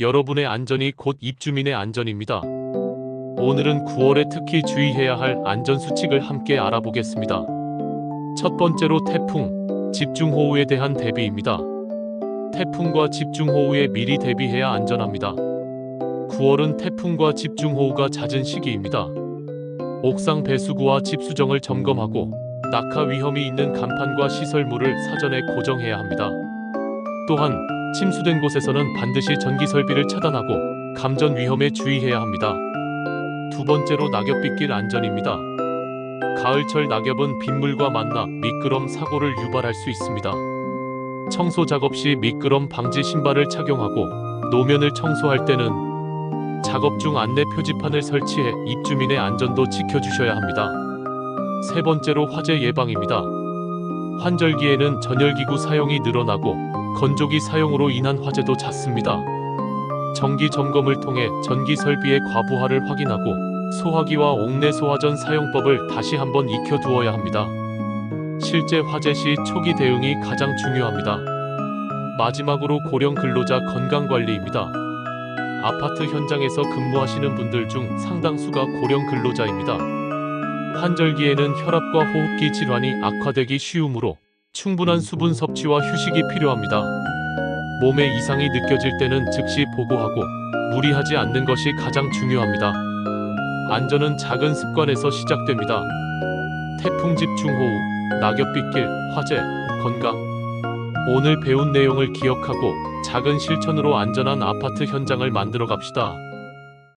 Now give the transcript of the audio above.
여러분의 안전이 곧 입주민의 안전입니다. 오늘은 9월에 특히 주의해야 할 안전 수칙을 함께 알아보겠습니다. 첫 번째로 태풍, 집중호우에 대한 대비입니다. 태풍과 집중호우에 미리 대비해야 안전합니다. 9월은 태풍과 집중호우가 잦은 시기입니다. 옥상 배수구와 집 수정을 점검하고 낙하 위험이 있는 간판과 시설물을 사전에 고정해야 합니다. 또한 침수된 곳에서는 반드시 전기 설비를 차단하고 감전 위험에 주의해야 합니다. 두 번째로 낙엽빗길 안전입니다. 가을철 낙엽은 빗물과 만나 미끄럼 사고를 유발할 수 있습니다. 청소 작업 시 미끄럼 방지 신발을 착용하고 노면을 청소할 때는 작업 중 안내 표지판을 설치해 입주민의 안전도 지켜주셔야 합니다. 세 번째로 화재 예방입니다. 환절기에는 전열기구 사용이 늘어나고 건조기 사용으로 인한 화재도 잦습니다. 정기 점검을 통해 전기 설비의 과부하를 확인하고 소화기와 옥내 소화전 사용법을 다시 한번 익혀두어야 합니다. 실제 화재 시 초기 대응이 가장 중요합니다. 마지막으로 고령 근로자 건강 관리입니다. 아파트 현장에서 근무하시는 분들 중 상당수가 고령 근로자입니다. 환절기에는 혈압과 호흡기 질환이 악화되기 쉬우므로 충분한 수분 섭취와 휴식이 필요합니다. 몸에 이상이 느껴질 때는 즉시 보고하고 무리하지 않는 것이 가장 중요합니다. 안전은 작은 습관에서 시작됩니다. 태풍 집중호우, 낙엽 빗길, 화재, 건강. 오늘 배운 내용을 기억하고 작은 실천으로 안전한 아파트 현장을 만들어 갑시다.